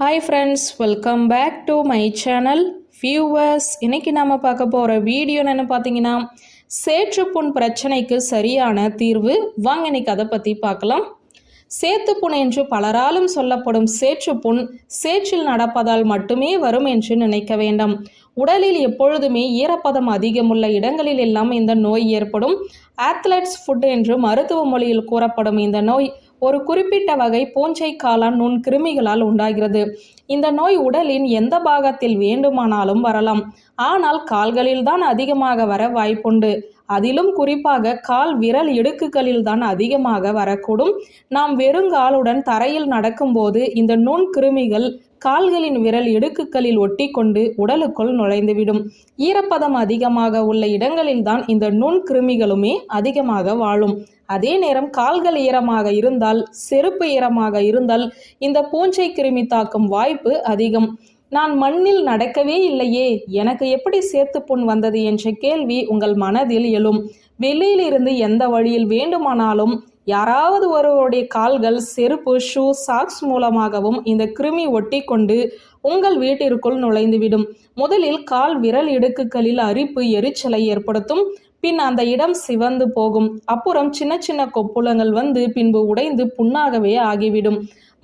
Hi friends welcome back to my channel viewers இன்றைக்கி நாம் பார்க்க போகிற வீடியோ என்னென்னு பார்த்தீங்கன்னா சேற்றுப்புண் பிரச்சனைக்கு சரியான தீர்வு. வாங்க இன்னைக்கு அதை பற்றி பார்க்கலாம். சேத்துப்புண் என்று பலராலும் சொல்லப்படும் சேற்றுப்புண் சேற்றில் நடப்பதால் மட்டுமே வரும் என்று நினைக்க வேண்டாம். உடலில் எப்பொழுதுமே ஈரப்பதம் அதிகமுள்ள இடங்களில் எல்லாம் இந்த நோய் ஏற்படும். ஆத்லெட்ஸ் ஃபுட் என்று மருத்துவ மொழியில் கூறப்படும் இந்த நோய் ஒரு குறிப்பிட்ட வகை பூஞ்சை காளான் நுண் கிருமிகளால் உண்டாகிறது. இந்த நோய் உடலின் எந்த பாகத்தில் வேண்டுமானாலும் வரலாம். ஆனால் கால்களில் தான் அதிகமாக வர வாய்ப்புண்டு. அதிலும் குறிப்பாக கால் விரல் இடுக்குகளில் தான் அதிகமாக வரக்கூடும். நாம் வெறுங்காலுடன் தரையில் நடக்கும்போது இந்த நுண் கிருமிகள் கால்களின் விரல் இடுக்குகளில் ஒட்டி கொண்டு உடலுக்குள் நுழைந்துவிடும். ஈரப்பதம் அதிகமாக உள்ள இடங்களில்தான் இந்த நுண் கிருமிகளுமே அதிகமாக வாழும். அதே நேரம் கால்கள் ஈரமாக இருந்தால் செருப்பு ஈரமாக இருந்தால் இந்த பூஞ்சை கிருமி தாக்கும் வாய்ப்பு அதிகம். நான் மண்ணில் நடக்கவே இல்லையே எனக்கு எப்படி சேர்த்து புண் வந்தது என்ற கேள்வி உங்கள் மனதில் எழும். வெளியிலிருந்து எந்த வழியில் வேண்டுமானாலும் யாராவது ஒருவருடைய கால்கள் செருப்பு ஷூ சாக்ஸ் மூலமாகவும் இந்த கிருமி ஒட்டி கொண்டு உங்கள் வீட்டிற்குள் நுழைந்துவிடும். முதலில் கால் விரல் இடுக்குகளில் அரிப்பு எரிச்சலை ஏற்படுத்தும். பின் அந்த இடம் சிவந்து போகும். அப்புறம் சின்ன சின்ன கொப்புளங்கள் வந்து பின்பு உடைந்து புண்ணாகவே ஆகிவிடும்.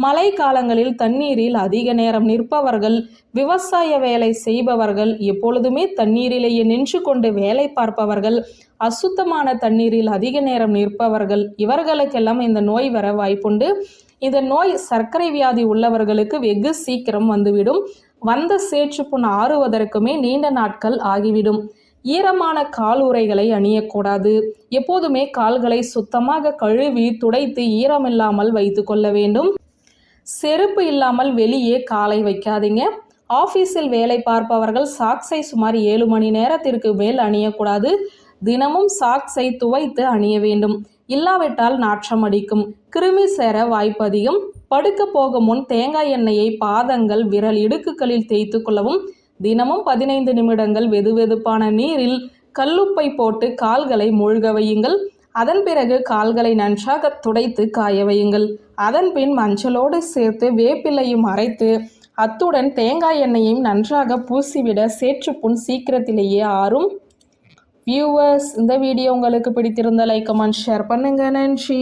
மழை காலங்களில் தண்ணீரில் அதிக நேரம் நிற்பவர்கள் விவசாய வேலை செய்பவர்கள் எப்பொழுதுமே தண்ணீரிலேயே நின்று கொண்டு வேலை பார்ப்பவர்கள் அசுத்தமான தண்ணீரில் அதிக நேரம் நிற்பவர்கள் இவர்களுக்கெல்லாம் இந்த நோய் வர வாய்ப்புண்டு. இந்த நோய் சர்க்கரை வியாதி உள்ளவர்களுக்கு வெகு சீக்கிரம் வந்துவிடும். வந்த சேற்றுப்புண் ஆறுவதற்குமே நீண்ட நாட்கள் ஆகிவிடும். ஈரமான கால் உரைகளை அணியக்கூடாது. எப்போதுமே கால்களை சுத்தமாக கழுவி துடைத்து ஈரமில்லாமல் வைத்து கொள்ள வேண்டும். செருப்பு இல்லாமல் வெளியே காலை வைக்காதீங்க. ஆஃபீஸில் வேலை பார்ப்பவர்கள் சாக்ஸை சுமார் ஏழு மணி நேரத்திற்கு மேல் அணியக்கூடாது. தினமும் சாக்ஸை துவைத்து அணிய வேண்டும். இல்லாவிட்டால் நாற்றம் அடிக்கும். கிருமி சேர வாய்ப்பு அதிகம். படுக்க போகும் முன் தேங்காய் எண்ணெயை பாதங்கள் விரல் இடுக்குகளில் தேய்த்து கொள்ளவும். தினமும் பதினைந்து நிமிடங்கள் வெதுவெதுப்பான நீரில் கல்லுப்பை போட்டு கால்களை மூழ்க வையுங்கள். அதன் பிறகு கால்களை நன்றாக துடைத்து காய வையுங்கள். அதன் பின் மஞ்சளோடு சேர்த்து வேப்பிலையும் அரைத்து அத்துடன் தேங்காய் எண்ணெயையும் நன்றாக பூசிவிட சேற்றுப்புண் சீக்கிரத்திலேயே ஆறும். வியூவர்ஸ் இந்த வீடியோ உங்களுக்கு பிடித்திருந்த லைக் கமெண்ட் ஷேர் பண்ணுங்கள் நன்றி.